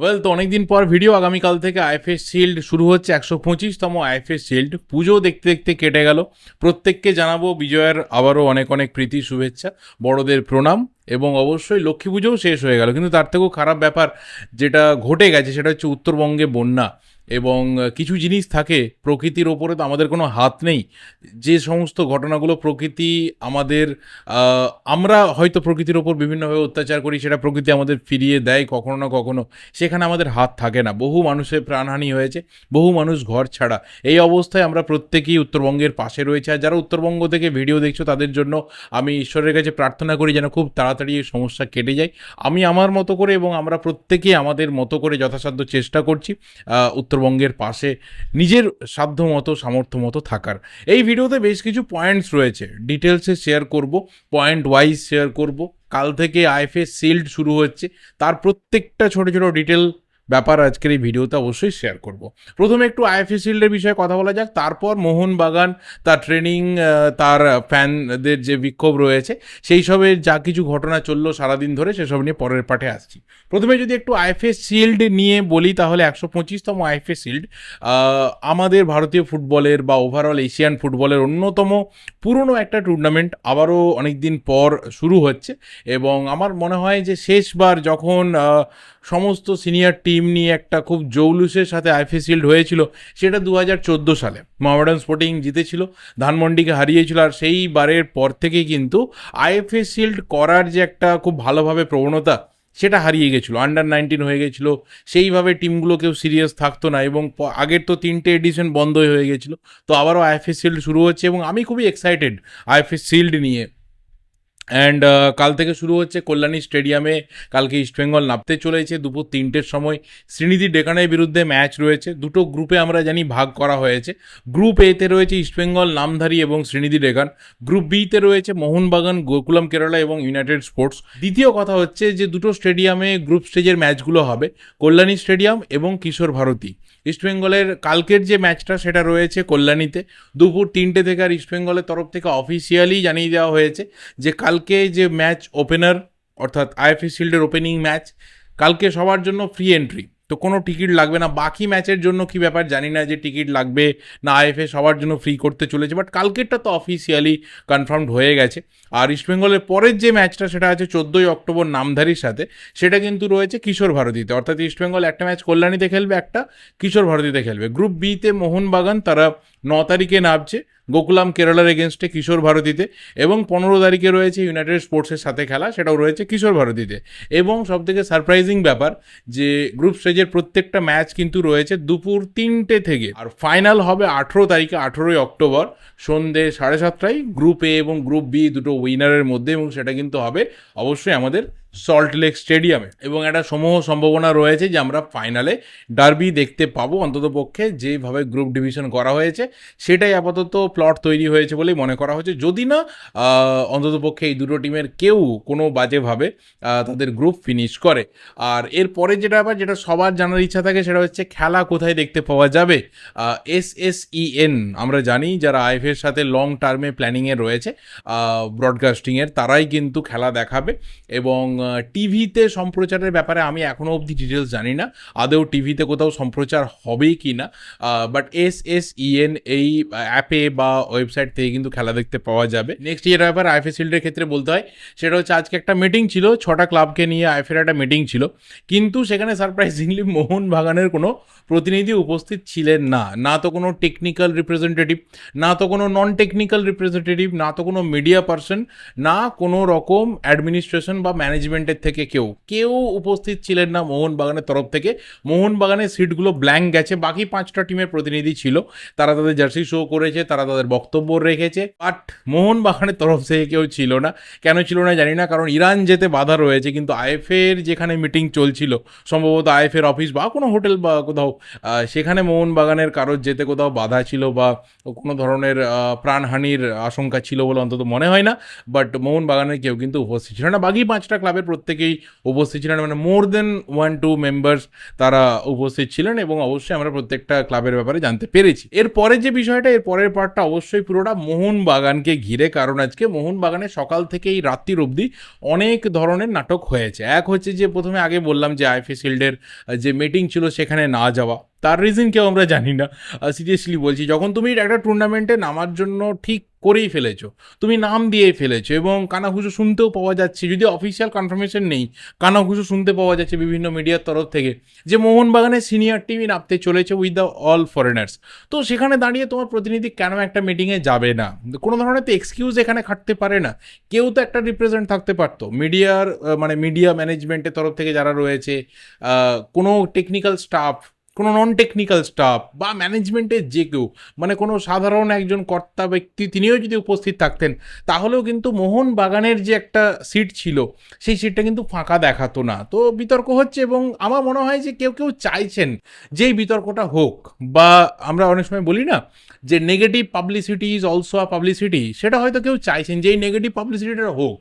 Well তো অনেকদিন পর ভিডিও আগামীকাল থেকে আইফেস শিল্ড শুরু হচ্ছে, একশো পঁচিশতম আইএফএস শিল্ড পুজো দেখতে দেখতে কেটে গেল। প্রত্যেককে জানাব বিজয়ের আবারও অনেক অনেক প্রীতি, শুভেচ্ছা, বড়দের প্রণাম, এবং অবশ্যই লক্ষ্মী পুজোও শেষ হয়ে গেল। কিন্তু তার থেকেও খারাপ ব্যাপার যেটা ঘটে গেছে, সেটা হচ্ছে উত্তরবঙ্গে বন্যা। এবং কিছু জিনিস থাকে প্রকৃতির ওপরে তো আমাদের কোনো হাত নেই। যে সমস্ত ঘটনাগুলো প্রকৃতি আমাদের আমরা হয়তো প্রকৃতির ওপর বিভিন্নভাবে অত্যাচার করি সেটা প্রকৃতি আমাদের ফিরিয়ে দেয় কখনো না কখনো। সেখানে আমাদের হাত থাকে না। বহু মানুষের প্রাণহানি হয়েছে বহু মানুষ ঘর ছাড়া। এই অবস্থায় আমরা প্রত্যেকেই উত্তরবঙ্গের পাশে রয়েছে। আর যারা উত্তরবঙ্গ থেকে ভিডিও দেখছ তাদের জন্য আমি ঈশ্বরের কাছে প্রার্থনা করি যেন খুব তাড়াতাড়ি এই সমস্যা কেটে যায়। আমি আমার মতো করে এবং আমরা প্রত্যেকেই আমাদের মতো করে যথাসাধ্য চেষ্টা করছি আহ, উত্তরবঙ্গের পাশে নিজের সাধ্য মতো সামর্থ্য মতো থাকার। এই ভিডিওতে বেশ কিছু পয়েন্টস রয়েছে। ডিটেলসে শেয়ার করব পয়েন্ট ওয়াইজ শেয়ার করব। কাল থেকে আইএফএ সিল্ড শুরু হচ্ছে। তার প্রত্যেকটা ছোট ছোট ডিটেল ব্যাপার আজকের এই ভিডিওতে অবশ্যই শেয়ার করব। প্রথমে একটু আইএফএ শিল্ডের বিষয়ে কথা বলা যাক, তারপর মোহনবাগান, তার ট্রেনিং তার ফ্যানদের যে বিক্ষোভ রয়েছে, সেই সবের যা কিছু ঘটনা চলল সারাদিন ধরে সেসব নিয়ে পরের পাঠে আসছি। প্রথমে যদি একটু আইএফএ শিল্ড নিয়ে বলি, তাহলে একশো পঁচিশতম আইএফএ শিল্ড আমাদের ভারতীয় ফুটবলের বা ওভারঅল এশিয়ান ফুটবলের অন্যতম পুরনো একটা টুর্নামেন্ট আবারও অনেক দিন পর শুরু হচ্ছে এবং আমার মনে হয় যে শেষবার যখন সমস্ত সিনিয়র টিম নিয়ে একটা খুব জৌলুসের সাথে আইএফএ শিল্ড হয়েছিল, সেটা দু হাজার চোদ্দ সালে। মোহামেডান স্পোর্টিং জিতেছিল, ধানমন্ডিকে হারিয়েছিল, আর সেই বারের পর থেকেই কিন্তু আইএফএ শিল্ড করার যে একটা খুব ভালোভাবে প্রবণতা, সেটা হারিয়ে গেছিল। আন্ডার নাইনটিন হয়ে গেছিল, সেইভাবে টিমগুলো কেউ সিরিয়াস থাকতো না, এবং আগের তো তিনটে এডিশন বন্ধই হয়ে গেছিল। তো আবারও আইএফএস শিল্ড শুরু হচ্ছে, এবং আমি খুবই এক্সাইটেড আইএফএস শিল্ড নিয়ে। অ্যান্ড কাল থেকে শুরু হচ্ছে কল্যাণী স্টেডিয়ামে কালকে ইস্টবেঙ্গল নামতে চলেছে। দুপুর তিনটের সময় শ্রীনিধি ডেকানের বিরুদ্ধে ম্যাচ রয়েছে। দুটো গ্রুপে আমরা জানি ভাগ করা হয়েছে। গ্রুপ এতে রয়েছে ইস্টবেঙ্গল নামধারী এবং শ্রীনিধি ডেকান। গ্রুপ বিতে রয়েছে মোহনবাগান, গোকুলাম কেরালা এবং ইউনাইটেড স্পোর্টস দ্বিতীয় কথা হচ্ছে যে দুটো স্টেডিয়ামে গ্রুপ স্টেজের ম্যাচগুলো হবে। কল্যাণী স্টেডিয়াম এবং কিশোর ভারতী। ইস্টবেঙ্গলের কালকের যে ম্যাচটা সেটা রয়েছে কল্যাণীতে। দুপুর তিনটে থেকে আর ইস্টবেঙ্গলের তরফ থেকে অফিসিয়ালি জানিয়ে দেওয়া হয়েছে যে কালকে যে ম্যাচ ওপেনার অর্থাৎ আইএফএ শিল্ডের ওপেনিং ম্যাচ কালকে সবার জন্য ফ্রি এন্ট্রি তো কোনো টিকিট লাগবে না। বাকি ম্যাচের জন্য কি ব্যাপার জানি না যে টিকিট লাগবে না আইএফএ সবার জন্য ফ্রি করতে চলেছে। বাট কালকেরটা তো অফিসিয়ালি কনফার্মড হয়ে গেছে। আর ইস্টবেঙ্গলের পরের যে ম্যাচটা সেটা আছে চোদ্দোই অক্টোবর নামধারীর সাথে, সেটা কিন্তু রয়েছে কিশোর ভারতীতে। অর্থাৎ ইস্টবেঙ্গল একটা ম্যাচ কল্যাণীতে খেলবে, একটা কিশোর ভারতীতে খেলবে। গ্রুপ বিতে মোহনবাগান, তারা ন তারিখে নামছে গোকুলাম কেরালার এগেনস্টে কিশোর ভারতীতে এবং পনেরো তারিখে রয়েছে ইউনাইটেড স্পোর্টসের সাথে খেলা, সেটাও রয়েছে কিশোর ভারতীতে। এবং সবথেকে সারপ্রাইজিং ব্যাপার যে গ্রুপ স্টেজের প্রত্যেকটা ম্যাচ কিন্তু রয়েছে দুপুর তিনটে থেকে। আর ফাইনাল হবে আঠেরো তারিখে, আঠেরোই অক্টোবর সন্ধে সাড়ে সাতটায় গ্রুপ এ এবং গ্রুপ বি দুটো উইনারের মধ্যে এবং সেটা কিন্তু হবে অবশ্যই আমাদের সল্ট লেক স্টেডিয়ামে এবং একটা সমূহ সম্ভাবনা রয়েছে যে আমরা ফাইনালে ডার্বি দেখতে পাবো অন্তত পক্ষে যেভাবে গ্রুপ ডিভিশন করা হয়েছে। সেটাই আপাতত প্লট তৈরি হয়েছে বলেই মনে করা হচ্ছে। যদি না অন্তত পক্ষে এই দুটো টিমের কেউ কোনো বাজেভাবে তাদের গ্রুপ ফিনিশ করে। আর এরপরে যেটা ব্যাপার, যেটা সবার জানার ইচ্ছা থাকে সেটা হচ্ছে খেলা কোথায় দেখতে পাওয়া যাবে। এস এস ইএন আমরা জানি যারা আইএফের সাথে লং টার্মে প্ল্যানিংয়ে রয়েছে ব্রডকাস্টিংয়ের তারাই কিন্তু খেলা দেখাবে। এবং টিভিতে সম্প্রচারের ব্যাপারে আমি এখনও অবধি ডিটেলস জানি না। আদৌ টিভিতে কোথাও সম্প্রচার হবে কি না? বাট এস এস ইএন এই অ্যাপে বা ওয়েবসাইট থেকে কিন্তু খেলা দেখতে পাওয়া যাবে। নেক্সট যেটা ব্যাপার আইএফএ শিল্ডের ক্ষেত্রে বলতে হয়, সেটা হচ্ছে আজকে একটা মিটিং ছিল, ছটা ক্লাবকে নিয়ে আইএফের একটা মিটিং ছিল। কিন্তু সেখানে সারপ্রাইজিংলি মোহন বাগানের কোনো প্রতিনিধি উপস্থিত ছিলেন না। না তো কোনো টেকনিক্যাল রিপ্রেজেন্টেটিভ না তো কোনো নন টেকনিক্যাল রিপ্রেজেন্টেটিভ না তো কোনো মিডিয়া পার্সন না কোনো রকম অ্যাডমিনিস্ট্রেশন বা ম্যানেজমেন্টের থেকে কেউ কেউ উপস্থিত ছিলেন না মোহনবাগানের তরফ থেকে। মোহনবাগানের সিটগুলো ব্ল্যাঙ্ক গেছে। বাকি পাঁচটা টিমের প্রতিনিধি ছিল। তারা তাদের জার্সি শো করেছে, তারা তাদের বক্তব্য রেখেছে। বাট মোহনবাগানের তরফ থেকে কেউ ছিল না। কেন ছিল না জানি না, কারণ ইরান যেতে বাধা রয়েছে, কিন্তু আইএফের যেখানে মিটিং চলছিল, সম্ভবত আইএফের অফিস বা কোনো হোটেল বা কোথাও সেখানে মোহনবাগানের কারোর যেতে কোথাও বাধা ছিল বা কোনো ধরনের প্রাণহানির আশঙ্কা ছিল বলে অন্তত মনে হয় না। বাট মোহনবাগানের কেউ কিন্তু উপস্থিত ছিল না। বাকি পাঁচটা ক্লাবের ক্লাবের প্রত্যেকেই উপস্থিত ছিলেন। মানে more than one two members তারা উপস্থিত ছিলেন এবং অবশ্যই আমরা প্রত্যেকটা ক্লাবের ব্যাপারে জানতে পেরেছি। এরপরে যে বিষয়টা, এর পরের পার্টটা অবশ্যই পুরোটা মোহন বাগানকে ঘিরে। কারণ আজকে মোহন বাগানে সকাল থেকে এই রাত্রির অবধি অনেক ধরনের নাটক হয়েছে। এক হচ্ছে যে প্রথমে আগে বললাম যে আইফি শিল্ডের যে মিটিং ছিল সেখানে না যাওয়া। তার রিজন কেউ আমরা জানি না। সিরিয়াসলি বলছি, যখন তুমি একটা টুর্নামেন্টে নামার জন্য ঠিক করেই ফেলেছো, তুমি নাম দিয়েই ফেলেছো এবং কানাঘুষো শুনতেও পাওয়া যাচ্ছে, যদি অফিসিয়াল কনফার্মেশন নেই, কানাঘুষো শুনতে পাওয়া যাচ্ছে বিভিন্ন মিডিয়ার তরফ থেকে যে মোহনবাগানের সিনিয়র টিমই নামতে চলেছে উইথ দ্য অল ফরেনার্স তো সেখানে দাঁড়িয়ে তোমার প্রতিনিধি কেন একটা মিটিংয়ে যাবে না? কোনো ধরনের তো এক্সকিউজ এখানে খাটতে পারে না। কেউ তো একটা রিপ্রেজেন্ট থাকতে পারতো। মিডিয়ার মানে মিডিয়া ম্যানেজমেন্টের তরফ থেকে যারা রয়েছে কোনো টেকনিক্যাল স্টাফ কোনো নন টেকনিক্যাল স্টাফ বা ম্যানেজমেন্টের যে কেউ মানে কোনো সাধারণ একজন কর্তা ব্যক্তি তিনিও যদি উপস্থিত থাকতেন, তাহলেও কিন্তু মোহন বাগানের যে একটা সিট ছিল, সেই সিটটা কিন্তু ফাঁকা দেখাতো না। তো বিতর্ক হচ্ছে এবং আমার মনে হয় যে কেউ কেউ চাইছেন যে বিতর্কটা হোক বা আমরা অনেক সময় বলি না যে negative publicity is also a publicity সেটা হয়তো কেউ চাইছেন যে এই নেগেটিভ পাবলিসিটিটা হোক।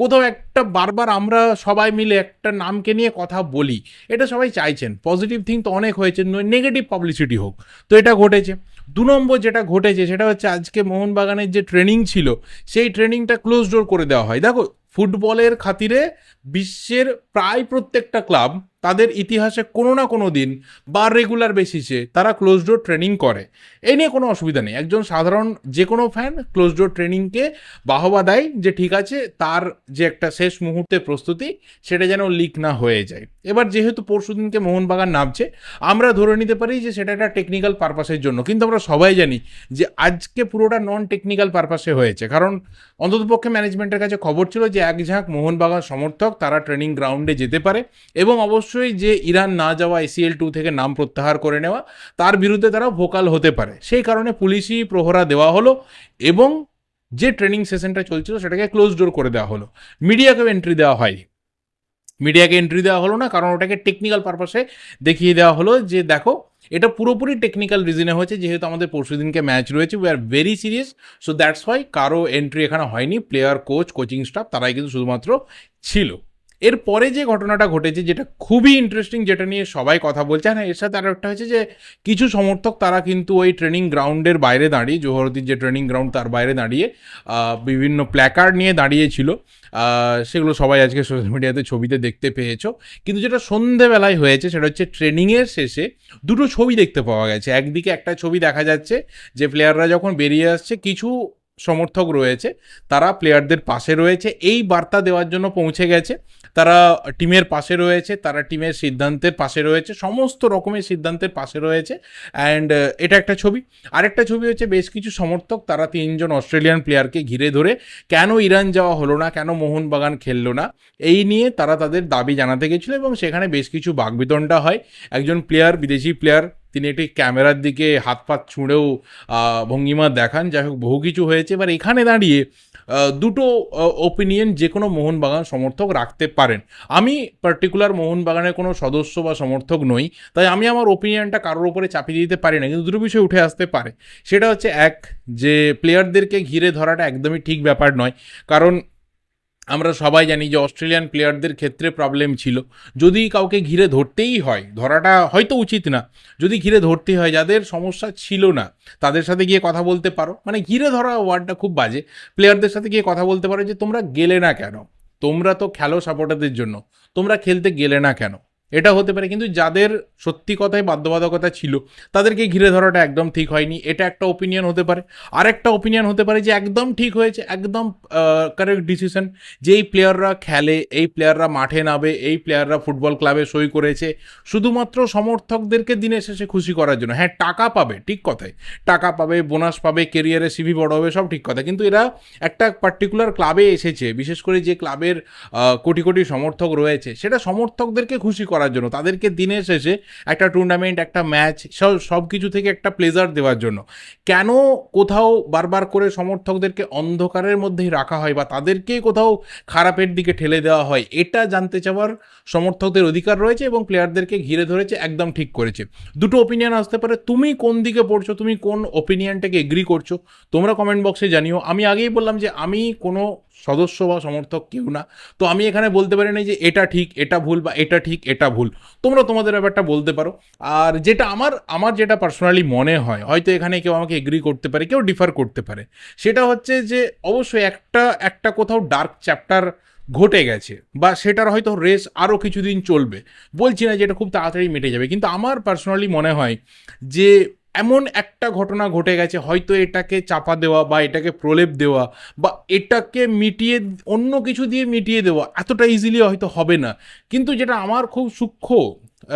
কোথাও একটা বারবার আমরা সবাই মিলে একটা নামকে নিয়ে কথা বলি, এটা সবাই চাইছেন। পজিটিভ থিং তো অনেক হয়েছে নেগেটিভ পাবলিসিটি হোক। তো এটা ঘটেছে। দু নম্বর যেটা ঘটেছে, সেটা হচ্ছে আজকে মোহনবাগানের যে ট্রেনিং ছিল, সেই ট্রেনিংটা ক্লোজ ডোর করে দেওয়া হয়। দেখো, ফুটবলের খাতিরে বিশ্বের প্রায় প্রত্যেকটা ক্লাব তাদের ইতিহাসে কোনো না কোনো দিন বা রেগুলার বেসিসে তারা ক্লোজ ডোর ট্রেনিং করে। এ নিয়ে কোনো অসুবিধা নেই। একজন সাধারণ যে কোনো ফ্যান ক্লোজ ডোর ট্রেনিংকে বাহবা দেয় যে ঠিক আছে, তার যে একটা শেষ মুহূর্তে প্রস্তুতি সেটা যেন লিক না হয়ে যায়। এবার যেহেতু পরশু দিনকে মোহনবাগান নামছে, আমরা ধরে নিতে পারি যে সেটা একটা টেকনিক্যাল পারপাসের জন্য। কিন্তু আমরা সবাই জানি যে আজকে পুরোটা নন টেকনিক্যাল পারপাসে হয়েছে। কারণ অন্ততপক্ষে ম্যানেজমেন্টের কাছে খবর ছিল যে এক ঝাঁক মোহনবাগান সমর্থক তারা ট্রেনিং গ্রাউন্ডে যেতে পারে এবং অবশ্যই যে ইরান না যাওয়া এসিএল টু থেকে নাম প্রত্যাহার করে নেওয়া, তার বিরুদ্ধে তারা ভোকাল হতে পারে। সেই কারণে পুলিশি প্রহরা দেওয়া হলো এবং যে ট্রেনিং সেশনটা চলছিল সেটাকে ক্লোজ ডোর করে দেওয়া হলো। মিডিয়াকেও এন্ট্রি দেওয়া হয়নি। মিডিয়াকে এন্ট্রি দেওয়া হলো না, কারণ ওটাকে টেকনিক্যাল পারপাসে দেখিয়ে দেওয়া হলো যে দেখো, এটা পুরোপুরি টেকনিক্যাল রিজনে হয়েছে, যেহেতু আমাদের পরশু দিনকে ম্যাচ রয়েছে we are very serious so that's why কারও এন্ট্রি এখানে হয়নি প্লেয়ার কোচ কোচিং স্টাফ তারাই কিন্তু শুধুমাত্র ছিল। এরপরে যে ঘটনাটা ঘটেছে, যেটা খুবই ইন্টারেস্টিং যেটা নিয়ে সবাই কথা বলছে হ্যাঁ এর সাথে আরও একটা হচ্ছে যে, কিছু সমর্থক তারা কিন্তু ওই ট্রেনিং গ্রাউন্ডের বাইরে দাঁড়িয়ে জোহরদ্দির যে ট্রেনিং গ্রাউন্ড তার বাইরে দাঁড়িয়ে বিভিন্ন প্ল্যাকার্ড নিয়ে দাঁড়িয়েছিল। সেগুলো সবাই আজকে সোশ্যাল মিডিয়াতে ছবিতে দেখতে পেয়েছ। কিন্তু যেটা সন্ধেবেলায় হয়েছে, সেটা হচ্ছে ট্রেনিংয়ের শেষে দুটো ছবি দেখতে পাওয়া গেছে। একদিকে একটা ছবি দেখা যাচ্ছে, যে প্লেয়াররা যখন বেরিয়ে আসছে, কিছু সমর্থক রয়েছে, তারা প্লেয়ারদের পাশে রয়েছে। এই বার্তা দেওয়ার জন্য পৌঁছে গেছে। তারা টিমের পাশে রয়েছে, তারা টিমের সিদ্ধান্তের পাশে রয়েছে, সমস্ত রকমের সিদ্ধান্তের পাশে রয়েছে। অ্যান্ড এটা একটা ছবি। আরেকটা ছবি হচ্ছে বেশ কিছু সমর্থক, তারা তিনজন অস্ট্রেলিয়ান প্লেয়ারকে ঘিরে ধরে কেন ইরান যাওয়া হলো না, কেন মোহনবাগান খেললো না, এই নিয়ে তারা তাদের দাবি জানাতে গেছিল এবং সেখানে বেশ কিছু বাগবিতণ্ডা হয়। একজন প্লেয়ার বিদেশি প্লেয়ার তিনি একটি ক্যামেরার দিকে হাত পাত ছুঁড়েও ভঙ্গিমা দেখান। যাই হোক, বহু কিছু হয়েছে। এবার এখানে দাঁড়িয়ে দুটো ওপিনিয়ন যে কোনো মোহনবাগান সমর্থক রাখতে পারেন। আমি পার্টিকুলার মোহনবাগানের কোনো সদস্য বা সমর্থক নই, তাই আমি আমার ওপিনিয়নটা কারোর উপরে চাপিয়ে দিতে পারি না, কিন্তু দুটো বিষয় উঠে আসতে পারে। সেটা হচ্ছে, এক, যে প্লেয়ারদেরকে ঘিরে ধরাটা একদমই ঠিক ব্যাপার নয়। কারণ আমরা সবাই জানি যে অস্ট্রেলিয়ান প্লেয়ারদের ক্ষেত্রে প্রবলেম ছিল। যদি কাউকে ঘিরে ধরতেই হয়, ধরাটা হয়তো উচিত না। যদি ঘিরে ধরতেই হয়, যাদের সমস্যা ছিল না, তাদের সাথে গিয়ে কথা বলতে পারো। মানে ঘিরে ধরা ওয়ার্ডটা খুব বাজে। প্লেয়ারদের সাথে গিয়ে কথা বলতে পারো যে তোমরা গেলে না কেন? তোমরা তো খেলো সাপোর্টারদের জন্য। তোমরা খেলতে গেলে না কেন? এটা হতে পারে। কিন্তু যাদের সত্যি কথাই বাধ্যবাধকতা ছিল, তাদেরকে ঘিরে ধরাটা একদম ঠিক হয়নি। এটা একটা ওপিনিয়ন হতে পারে। আর একটা ওপিনিয়ন হতে পারে যে একদম ঠিক হয়েছে, একদম কারেক্ট ডিসিশন যে এই প্লেয়াররা খেলে, এই প্লেয়াররা মাঠে নামে, এই প্লেয়াররা ফুটবল ক্লাবে সই করেছে। শুধুমাত্র সমর্থকদেরকে দিনে শেষে খুশি করার জন্য। হ্যাঁ টাকা পাবে, ঠিক কথাই। টাকা পাবে বোনাস পাবে কেরিয়ারে সিভি বড় হবে, সব ঠিক কথা। কিন্তু এরা একটা পার্টিকুলার ক্লাবে এসেছে। বিশেষ করে যে ক্লাবের কোটি কোটি সমর্থক রয়েছে, সেটা সমর্থকদেরকে খুশি করার জন্য। তাদেরকে দিনের শেষে একটা টুর্নামেন্ট একটা ম্যাচ সব সব কিছু থেকে একটা প্লেজার দেওয়ার জন্য। কেন কোথাও বারবার করে সমর্থকদেরকে অন্ধকারের মধ্যেই রাখা হয় বা তাদেরকেই কোথাও খারাপের দিকে ঠেলে দেওয়া হয়, এটা জানতে চাওয়ার সমর্থকদের অধিকার রয়েছে এবং প্লেয়ারদেরকে ঘিরে ধরেছে, একদম ঠিক করেছে। দুটো ওপিনিয়ন আসতে পারে, তুমি কোন দিকে পড়ছো, তুমি কোন ওপিনিয়নটাকে এগ্রি করছ, তোমরা কমেন্ট বক্সে জানিও। আমি আগেই বললাম যে আমি কোনো সদস্য বা সমর্থক কেউ না। তো আমি এখানে বলতে পারি না যে এটা ঠিক, এটা ভুল বা এটা ঠিক, এটা ভুল। তোমরা তোমাদের ব্যাপারটা বলতে পারো। আর যেটা আমার আমার যেটা পার্সোনালি মনে হয়, হয়তো এখানে কেউ আমাকে এগ্রি করতে পারে, কেউ ডিফার করতে পারে। সেটা হচ্ছে যে অবশ্যই একটা একটা কোথাও ডার্ক চ্যাপ্টার ঘটে গেছে বা সেটার হয়তো রেস আরও কিছুদিন চলবে। বলছি না যে এটা খুব তাড়াতাড়ি মিটে যাবে, কিন্তু আমার পার্সোনালি মনে হয় যে এমন একটা ঘটনা ঘটে গেছে, হয়তো এটাকে চাপা দেওয়া বা এটাকে প্রলেপ দেওয়া বা এটাকে মিটিয়ে, অন্য কিছু দিয়ে মিটিয়ে দেওয়া এতটা ইজিলি হয়তো হবে না। কিন্তু যেটা আমার খুব সূক্ষ্ম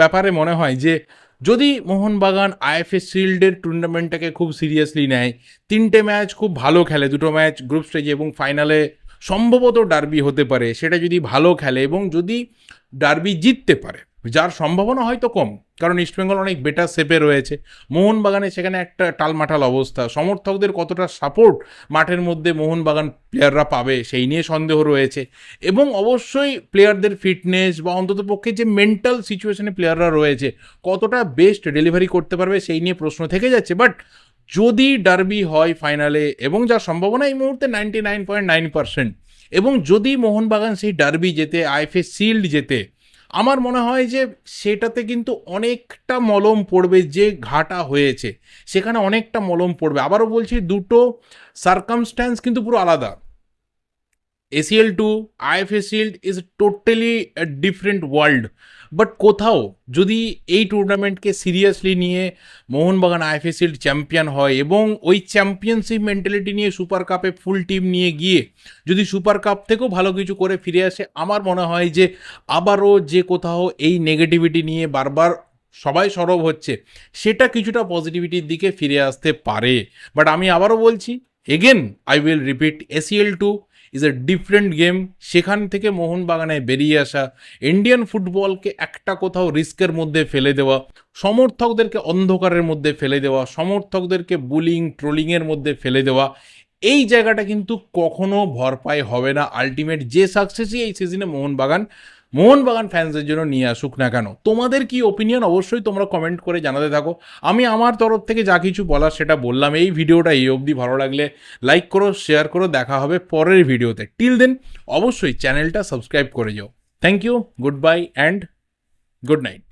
ব্যাপারে মনে হয় যে, যদি মোহনবাগান আইএফএ শিল্ডের টুর্নামেন্টটাকে খুব সিরিয়াসলি নেয়, তিনটে ম্যাচ খুব ভালো খেলে, দুটো ম্যাচ গ্রুপ স্টেজে এবং ফাইনালে সম্ভবত ডার্বি হতে পারে, সেটা যদি ভালো খেলে এবং যদি ডার্বি জিততে পারে, যার সম্ভাবনা হয়তো কম, কারণ ইস্টবেঙ্গল অনেক বেটার শেপে রয়েছে। মোহনবাগানে সেখানে একটা টালমাটাল অবস্থা, সমর্থকদের কতটা সাপোর্ট মাঠের মধ্যে মোহনবাগান প্লেয়াররা পাবে, সেই নিয়ে সন্দেহ রয়েছে। এবং অবশ্যই প্লেয়ারদের ফিটনেস বা অন্তত পক্ষে যে মেন্টাল সিচুয়েশনে প্লেয়াররা রয়েছে, কতটা বেস্ট ডেলিভারি করতে পারবে, সেই নিয়ে প্রশ্ন থেকে যাচ্ছে। বাট যদি ডার্বি হয় ফাইনালে এবং যার সম্ভাবনা এই মুহূর্তে ninety nine point nine percent এবং যদি মোহনবাগান সেই ডার্বি যেতে আইএফএ শিল্ড যেতে আমার মনে হয় যে সেটাতে কিন্তু অনেকটা মলম পড়বে যে ঘাটা হয়েছে। সেখানে অনেকটা মলম পড়বে। আবারও বলছি, দুটো সার্কামস্ট্যান্স কিন্তু পুরো আলাদা। ACL two IFA shield is totally different world but কোথাও যদি এই টুর্নামেন্টকে সিরিয়াসলি নিয়ে মোহনবাগান আইএফএ শিল্ড চ্যাম্পিয়ন হয় এবং ওই চ্যাম্পিয়নশিপ মেন্টালিটি নিয়ে সুপার কাপে ফুল টিম নিয়ে গিয়ে যদি সুপার কাপ থেকেও ভালো কিছু করে ফিরে আসে, আমার মনে হয় যে আবারও যে কোথাও এই নেগেটিভিটি নিয়ে বারবার সবাই সরব হচ্ছে, সেটা কিছুটা পজিটিভিটির দিকে ফিরে আসতে পারে। বাট আমি আবারও বলছি again I will repeat ACL two is a different game সেখান থেকে মোহনবাগানে বেরিয়ে আসা ইন্ডিয়ান ফুটবলকে একটা কোথাও রিস্কের মধ্যে ফেলে দেওয়া, সমর্থকদেরকে অন্ধকারের মধ্যে ফেলে দেওয়া, সমর্থকদেরকে বুলিং ট্রোলিংয়ের মধ্যে ফেলে দেওয়া, এই জায়গাটা কিন্তু কখনো ভরপাই হবে না। আলটিমেট যে সাকসেসই এই সিজনে মোহনবাগান মোহনবাগান ফ্যান্সদের জন্য নিয়ে আসুক না কেন? তোমাদের কি ওপিনিয়ন অবশ্যই তোমরা কমেন্ট করে জানাতে থাকো। আমি আমার তরফ থেকে যা কিছু বলার সেটা বললাম। এই ভিডিওটা এই অবধি ভালো লাগলে লাইক করো শেয়ার করো। দেখা হবে পরের ভিডিওতে। টিল দেন অবশ্যই চ্যানেলটা সাবস্ক্রাইব করে যাও। Thank you goodbye and good night